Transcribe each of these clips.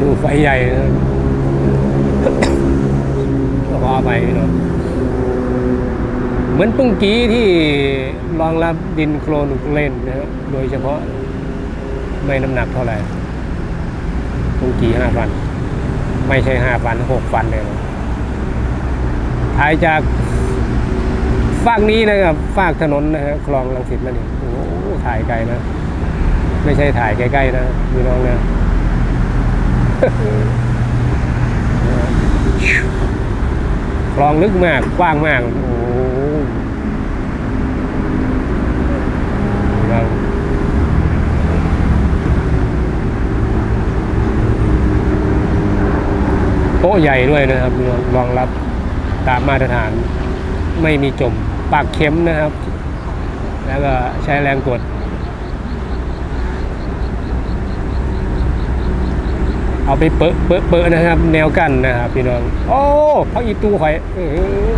ดูไฟใหญ่นะก็ขอไปเนาะเหมือนปุ้งกี้ที่รองรับดินโคลนเล่นนะครับโดยเฉพาะไม่น้ำหนักเท่าไหร่ปุ้งกี้ห้าฟัน ไม่ใช่ห้าฟันหกฟันเลยนะถ่ายจากฝากนี้นะครับฝากถนนนะฮะคลองลังสิตมานี่โอ้ถ่ายไกลนะ ไม่ใช่ถ่ายใกล้ๆนะพี่น้องนะ คลองลึกมากกว้างมากโอ้โหเราโป๊ะใหญ่ด้วยนะครับรองรับตามมาตรฐานไม่มีจมปากเข็มนะครับ แล้วก็ใช้แรงกด เอาไปเปอะเปอะเปะนะครับ แนวกั้นนะครับพี่น้อง โอ้พักอีตูไข่อยเออ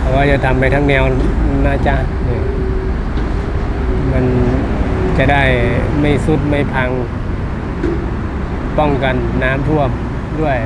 เอาว่าจะทำไปทั้งแนวนะจ๊ะเนี่ยมันจะได้ไม่สุดไม่พัง ป้องกันน้ำท่วมด้วย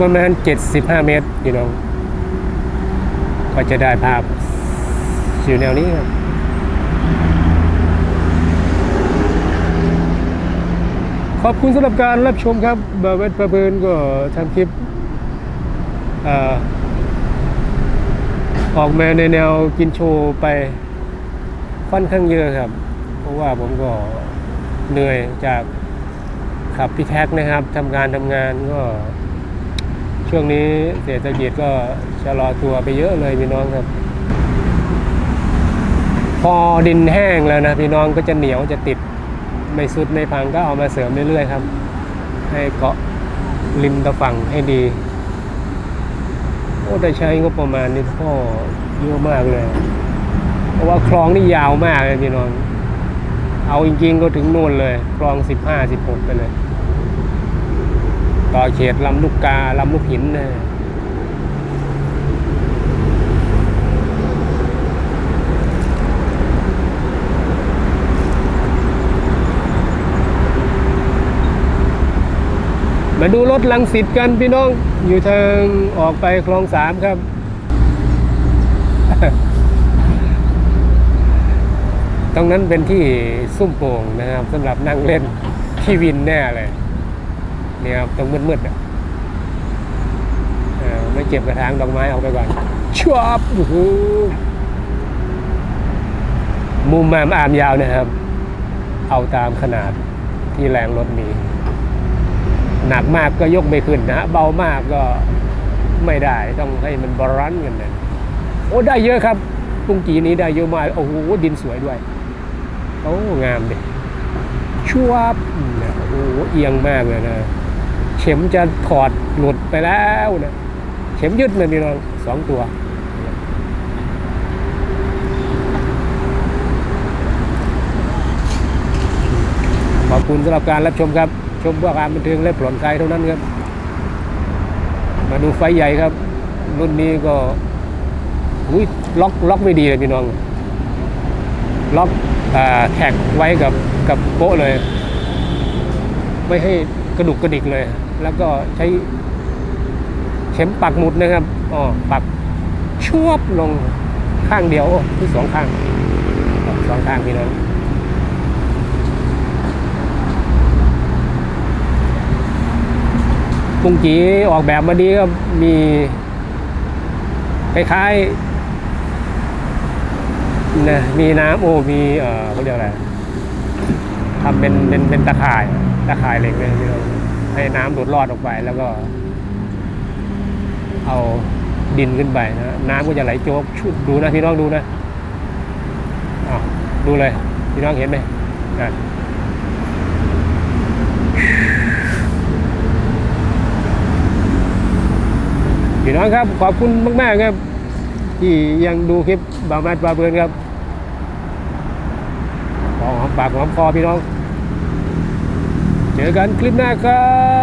ประมาณ 75 เมตรพี่น้อง ก็จะได้ภาพอยู่แนวนี้ครับขอบคุณสำหรับการรับชมครับบาเวตประเบินก็ทำคลิปออออกมาในแนวกินโชว์ไปค่อนข้างเยอะครับ เพราะว่าผมก็เหนื่อยจากขับพี่แท็กนะครับทำงานทำงานก็ ช่วงนี้เศรษฐกิจก็ชะลอตัวไปเยอะเลยพี่น้องครับ พอดินแห้งแล้วนะพี่น้องก็จะเหนียวจะติดไม่สุดไม่พังก็เอามาเสริมเรื่อยๆครับ ให้เกาะริมตะฝั่งให้ดีโอ้ได้ใช้งบประมาณนี่พ่อเยอะมากเลย เพราะว่าคลองนี่ยาวมากเลยพี่น้อง เอาจริงๆก็ถึงนู่นเลย คลองสิบห้าสิบหกไปเลย ต่อเขตลำลูกกาลำลูกหินนะมาดูรถลังสิตกันพี่น้อง อยู่ทางออกไปคลองสามครับ ตรงนั้นเป็นที่ซุ่มโป่งนะครับสำหรับนั่งเล่นที่วินแน่เลย เนี่ยครับตรงมืดๆอะเออไม่เก็บกระถางดอกไม้ออกไปก่อนชวบโอ้โหมุมมามอามยาวนะครับ เอาตามขนาดที่แรงรถมี หนักมากก็ยกไม่ขึ้นนะ เบามากก็ไม่ได้ต้องให้มันบาลานซ์กันนะโอ้ได้เยอะครับปุ้งกีนี้ได้เยอะมากโอ้โหดินสวยด้วย โอ้งามดิชัวบโอ้โหเอียงมากเลยนะ เข็มจะถอดหลุดไปแล้วนะเข็มยึดเลยนี่น้องสองตัวขอบคุณสำหรับการรับชมครับ ชมเพื่อความบันเทิงและปลอดภัยเท่านั้นครับ มาดูไฟใหญ่ครับ รุ่นนี้ก็อุ้ยล็อกล็อกไม่ดีเลยพี่น้อง ล็อกอแท็กไว้กับกับโป๊ะเลย ไม่ให้กระดุกกระดิกเลย แล้วก็ใช้เข็มปักหมุดนะครับอ๋อปักชวบลงข้างเดียวที่สองข้างสองข้างพี่น้องปุงจีออกแบบมาดีก็มีคล้ายๆนะมีน้ำโอ้มีเออเขาเรียกอะไรทำเป็นเป็นเป็นตะข่ายตะข่ายเหล็กเลยพี่น้อง ให้น้ำหลุดรอดออกไปแล้วก็ เอาดินขึ้นไปนะน้ำก็จะไหลโจกชุดดูนะพี่น้องดูนะอ้าวดูเลย พี่น้องเห็นไหมอะพี่น้องครับ ขอบคุณมากๆครับ ที่ยังดูคลิปบางนัดบาเบิร์นครับขอหอมปากหอมคอพี่น้อง เจอกันคลิปหน้าครับ